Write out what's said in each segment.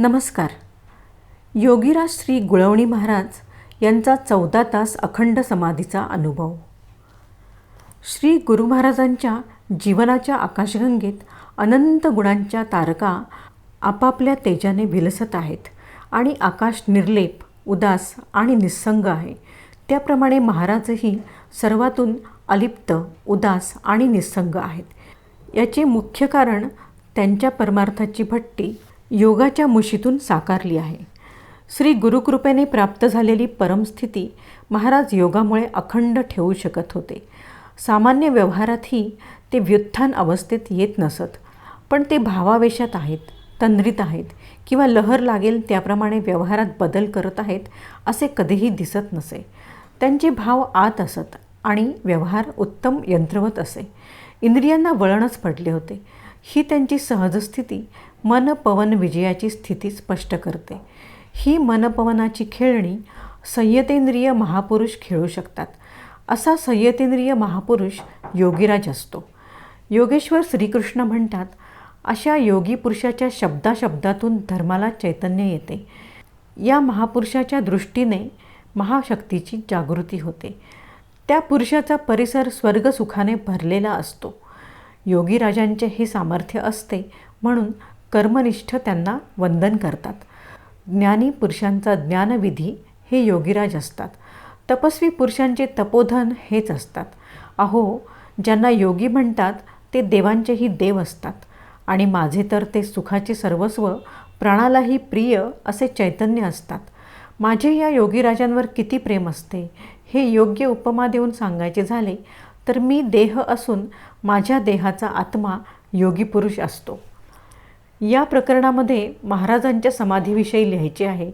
नमस्कार. योगीराज श्री गुळवणी महाराज यांचा चौदा तास अखंड समाधीचा अनुभव. श्री गुरु महाराजांच्या जीवनाच्या आकाशगंगेत अनंत गुणांच्या तारका आपापल्या तेजाने विलसत आहेत आणि आकाश निर्लेप उदास आणि निस्संग आहे. त्याप्रमाणे महाराजही सर्वातून अलिप्त उदास आणि निस्संग आहेत. याचे मुख्य कारण त्यांच्या परमार्थाची भट्टी योगाच्या मुशीतून साकारली आहे. श्री गुरुकृपेने प्राप्त झालेली परमस्थिती महाराज योगामुळे अखंड ठेवू शकत होते. सामान्य व्यवहारातही ते व्युत्थान अवस्थेत येत नसत पण ते भावावेशात आहेत तंद्रित आहेत किंवा लहर लागेल त्याप्रमाणे व्यवहारात बदल करत आहेत असे कधीही दिसत नसे. त्यांचे भाव आत असत आणि व्यवहार उत्तम यंत्रवत असे. इंद्रियांना वळणच पडले होते. ही त्यांची सहजस्थिती मनपवन विजयाची स्थिती स्पष्ट करते. ही मनपवनाची खेळणी संयतेंद्रिय महापुरुष खेळू शकतात. असा संयतेंद्रिय महापुरुष योगीराज असतो. योगेश्वर श्रीकृष्ण म्हणतात अशा योगी पुरुषाच्या शब्दाशब्दातून धर्माला चैतन्य येते. या महापुरुषाच्या दृष्टीने महाशक्तीची जागृती होते. त्या पुरुषाचा परिसर स्वर्गसुखाने भरलेला असतो. योगीराजांचे हे सामर्थ्य असते म्हणून कर्मनिष्ठ त्यांना वंदन करतात. ज्ञानी पुरुषांचा ज्ञानविधी हे योगीराज असतात. तपस्वी पुरुषांचे तपोधन हेच असतात. अहो ज्यांना योगी म्हणतात ते देवांचेही देव असतात. आणि माझे तर ते सुखाचे सर्वस्व प्राणालाही प्रिय असे चैतन्य असतात. माझे या योगीराजांवर किती प्रेम असते? हे योग्य उपमा देऊन सांगायचे झाले तर मी देह असून माझ्या देहाचा आत्मा योगी पुरुष असतो. या प्रकरणामध्ये महाराजांच्या समाधीविषयी लिहायचे आहे.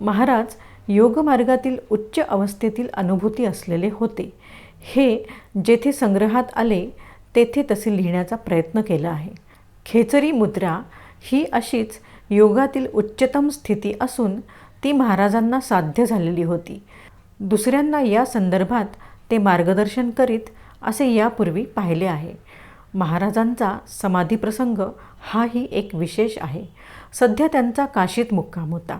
महाराज योगमार्गातील उच्च अवस्थेतील अनुभूती असलेले होते. हे जेथे संग्रहात आले तेथे तसे लिहिण्याचा प्रयत्न केला आहे. खेचरी मुद्रा ही अशीच योगातील उच्चतम स्थिती असून ती महाराजांना साध्य झालेली होती. दुसऱ्यांना या संदर्भात ते मार्गदर्शन करीत असे यापूर्वी पाहिले आहे. महाराजांचा समाधी प्रसंग हाही एक विशेष आहे. सध्या त्यांचा काशीत मुक्काम होता.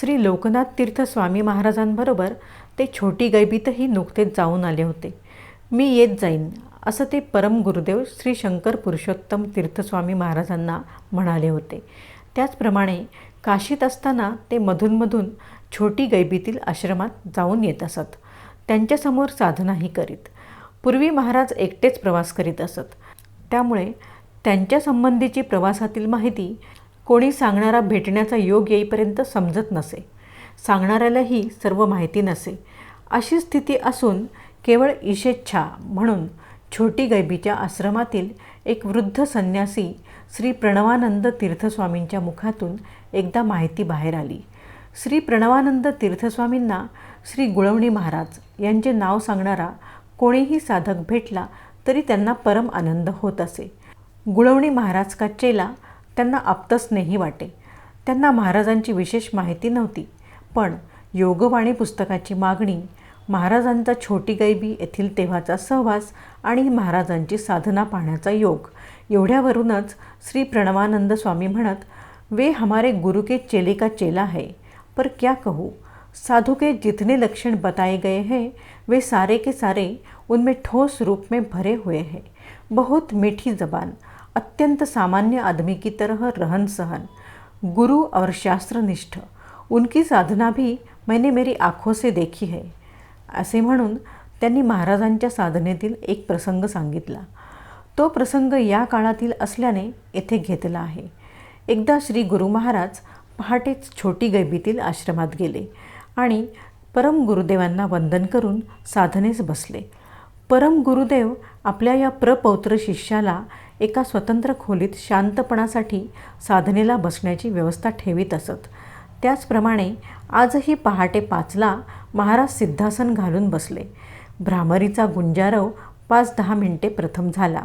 श्री लोकनाथ तीर्थ स्वामी महाराजांबरोबर ते छोटी गैबीतही नुकतेच जाऊन आले होते. मी येत जाईन असं ते परम गुरुदेव श्री शंकर पुरुषोत्तम तीर्थस्वामी महाराजांना म्हणाले होते. त्याचप्रमाणे काशीत असताना ते मधूनमधून छोटी गैबीतील आश्रमात जाऊन येत असत. त्यांच्यासमोर साधनाही करीत. पूर्वी महाराज एकटेच प्रवास करीत असत. त्यामुळे त्यांच्या संबंधीची प्रवासातील माहिती कोणी सांगणारा भेटण्याचा योग येईपर्यंत समजत नसे. सांगणाऱ्यालाही सर्व माहिती नसे. अशी स्थिती असून केवळ ईशेच्छा म्हणून छोटी गैबीच्या आश्रमातील एक वृद्ध संन्यासी श्री प्रणवानंद तीर्थस्वामींच्या मुखातून एकदा माहिती बाहेर आली. श्री प्रणवानंद तीर्थस्वामींना श्री गुळवणी महाराज यांचे नाव सांगणारा कोणीही साधक भेटला तरी त्यांना परम आनंद होत असे. गुळवणी महाराज का चेला त्यांना आप्तस्नेही वाटे. त्यांना महाराजांची विशेष माहिती नव्हती पण योगवाणी पुस्तकाची मागणी महाराजांचा छोटी गैबी येथील तेव्हाचा सहवास आणि महाराजांची साधना पाहण्याचा योग एवढ्यावरूनच श्री प्रणवानंद स्वामी म्हणत वे हमारे गुरु के चेले का चेला है पर क्या कहू? साधु के जितने लक्षण बताए गए हैं वे सारे के सारे उनमें ठोस रूप में भरे हुए हैं। बहुत मीठी जबान अत्यंत सामान्य आदमी की तरह रहन सहन गुरु और शास्त्रनिष्ठ। उनकी साधना भी मैंने मेरी आँखों से देखी है। असे म्हणून त्यांनी महाराजांच्या साधनेतील एक प्रसंग सांगितला। तो प्रसंग या काळातील असल्याने येथे घेतला आहे। एकदा श्री गुरु महाराज पहाटेच छोटी गैबीतील आश्रमात गेले। आणि परम गुरुदेवांना वंदन करून साधनेस बसले. परम गुरुदेव आपल्या या प्रपौत्र शिष्याला एका स्वतंत्र खोलीत शांतपणासाठी साधनेला बसण्याची व्यवस्था ठेवीत असत. त्याचप्रमाणे आजही पहाटे पाचला महाराज सिद्धासन घालून बसले. भ्रामरीचा गुंजारव पाच दहा मिनिटे प्रथम झाला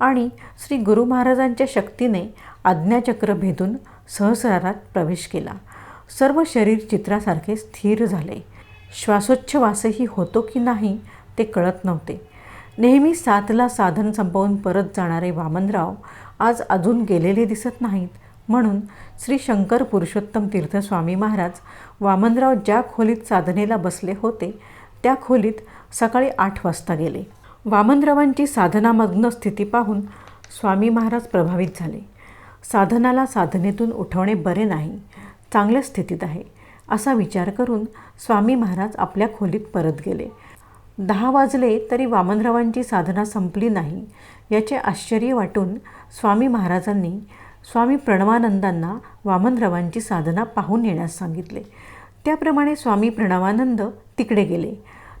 आणि श्री गुरु महाराजांच्या शक्तीने आज्ञाचक्र भेदून सहस्रारात प्रवेश केला. सर्व शरीर चित्रासारखे स्थिर झाले. श्वासोच्छवासही होतो की नाही ते कळत नव्हते. नेहमी सातला साधन संपवून परत जाणारे वामनराव आज अजून गेलेले दिसत नाहीत. म्हणून श्री शंकर पुरुषोत्तम तीर्थ स्वामी महाराज वामनराव ज्या खोलीत साधनेला बसले होते त्या खोलीत सकाळी आठ वाजता गेले. वामनरावांची साधनामग्न स्थिती पाहून स्वामी महाराज प्रभावित झाले. साधनाला साधनेतून उठवणे बरे नाही. चांगल्या स्थितीत आहे असा विचार करून स्वामी महाराज आपल्या खोलीत परत गेले. दहा वाजले तरी वामनरावांची साधना संपली नाही याचे आश्चर्य वाटून स्वामी महाराजांनी स्वामी प्रणवानंदांना वामनरावांची साधना पाहून येण्यास सांगितले. त्याप्रमाणे स्वामी प्रणवानंद तिकडे गेले.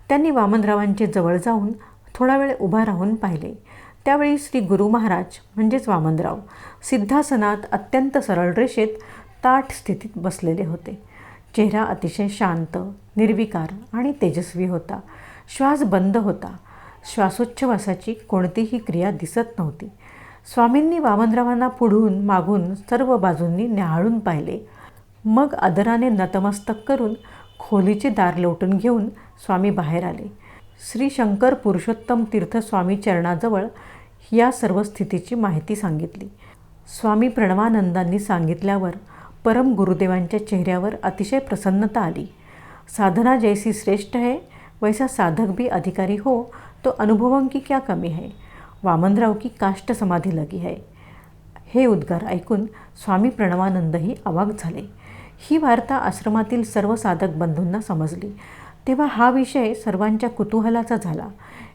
त्यांनी वामनरावांचे जवळ जाऊन थोडा वेळ उभा राहून पाहिले. त्यावेळी श्री गुरु महाराज म्हणजेच वामनराव सिद्धासनात अत्यंत सरळ रेषेत ताठ स्थितीत बसलेले होते. चेहरा अतिशय शांत निर्विकार आणि तेजस्वी होता. श्वास बंद होता. श्वासोच्छवासाची कोणतीही क्रिया दिसत नव्हती. स्वामींनी वामनरावांना पुढून मागून सर्व बाजूंनी न्याहाळून पाहिले. मग आदराने नतमस्तक करून खोलीचे दार लोटून घेऊन स्वामी बाहेर आले. श्री शंकर पुरुषोत्तम तीर्थ स्वामी चरणाजवळ या सर्व स्थितीची माहिती सांगितली. स्वामी प्रणवानंदांनी सांगितल्यावर परम गुरुदेवांच्या चेहऱ्यावर अतिशय प्रसन्नता आली. साधना जैसी श्रेष्ठ है वैसा साधक भी अधिकारी हो तो अनुभवं की क्या कमी है? वामनराव की काष्ट समाधी लगी है. हे उद्गार ऐकून स्वामी प्रणवानंदही अवाक झाले. ही वार्ता आश्रमातील सर्व साधक बंधूंना समजली. तेव्हा हा विषय सर्वांच्या कुतूहलाचा झाला.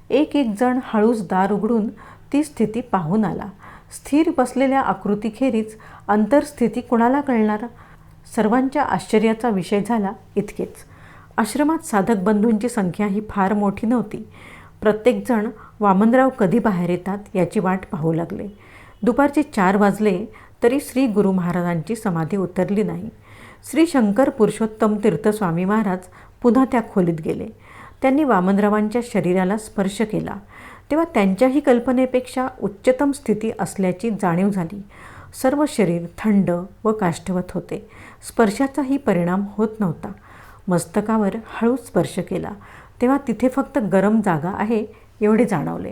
एक एक जण हळूच दार उघडून ती स्थिती पाहून आला. स्थिर बसलेल्या आकृतीखेरीज अंतरस्थिती कुणाला कळणार? सर्वांच्या आश्चर्याचा विषय झाला इतकेच. आश्रमात साधक बंधूंची संख्या ही फार मोठी नव्हती. प्रत्येकजण वामनराव कधी बाहेर येतात याची वाट पाहू लागले. दुपारचे चार वाजले तरी श्री गुरु महाराजांची समाधी उतरली नाही. श्री शंकर पुरुषोत्तम तीर्थ स्वामी महाराज पुन्हा त्या खोलीत गेले. त्यांनी वामनरावांच्या शरीराला स्पर्श केला. तेव्हा त्यांच्याही कल्पनेपेक्षा उच्चतम स्थिती असल्याची जाणीव झाली. सर्व शरीर थंड व काष्ठवत होते. स्पर्शाचाही परिणाम होत नव्हता. मस्तकावर हळूच स्पर्श केला. तेव्हा तिथे फक्त गरम जागा आहे एवढे जाणवले.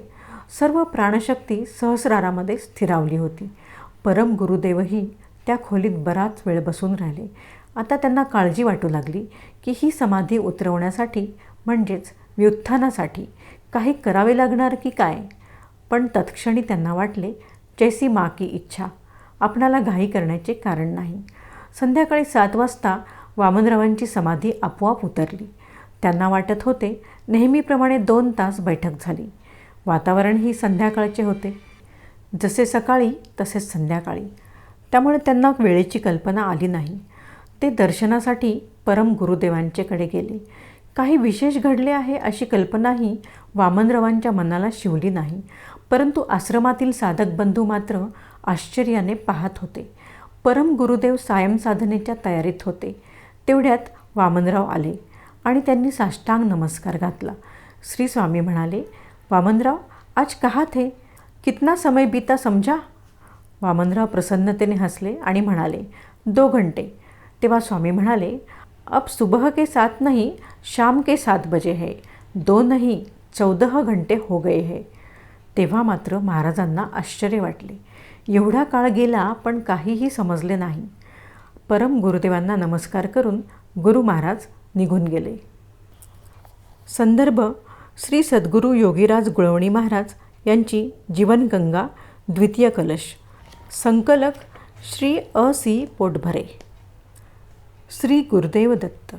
सर्व प्राणशक्ती सहस्रारामध्ये स्थिरावली होती. परम गुरुदेवही त्या खोलीत बराच वेळ बसून राहिले. आता त्यांना काळजी वाटू लागली की ही समाधी उतरवण्यासाठी म्हणजेच व्युत्थानासाठी काही करावे लागणार की काय? पण तत्क्षणी त्यांना वाटले जैसी मा की इच्छा. आपणाला घाई करण्याचे कारण नाही. संध्याकाळी सात वाजता वामनरावांची समाधी आपोआप उतरली. त्यांना वाटत होते नेहमीप्रमाणे दोन तास बैठक झाली. वातावरणही संध्याकाळचे होते. जसे सकाळी तसेच संध्याकाळी. त्यामुळे त्यांना वेळेची कल्पना आली नाही. ते दर्शनासाठी परम गुरुदेवांचेकडे गेले. काही विशेष घडले आहे अशी कल्पनाही वामनरावांच्या मनाला शिवली नाही. परंतु आश्रमातील साधक बंधू मात्र आश्चर्याने पाहत होते. परम गुरुदेव सायम साधनेच्या तयारीत होते. तेवढ्यात वामनराव आले आणि त्यांनी साष्टांग नमस्कार घातला. श्री स्वामी म्हणाले वामनराव आज कहा थे? कितना समय बीता समजा वामनराव प्रसन्नतेने हसले आणि म्हणाले दो घंटे. तेव्हा स्वामी म्हणाले अब सुबह के साथ नहीं शाम के सात बजे है। दो नहीं चौदह घंटे हो गए है। तेव्हा मात्र महाराजांना आश्चर्य वाटले. एवढा काळ गेला पण काहीही समजले नाही. परम गुरुदेवांना नमस्कार करून गुरु महाराज निघून गेले. संदर्भ श्री सद्गुरू योगीराज गुळवणी महाराज यांची जीवनगंगा द्वितीय कलश. संकलक श्री अ सी पोटभरे. श्री गुरुदेव दत्त.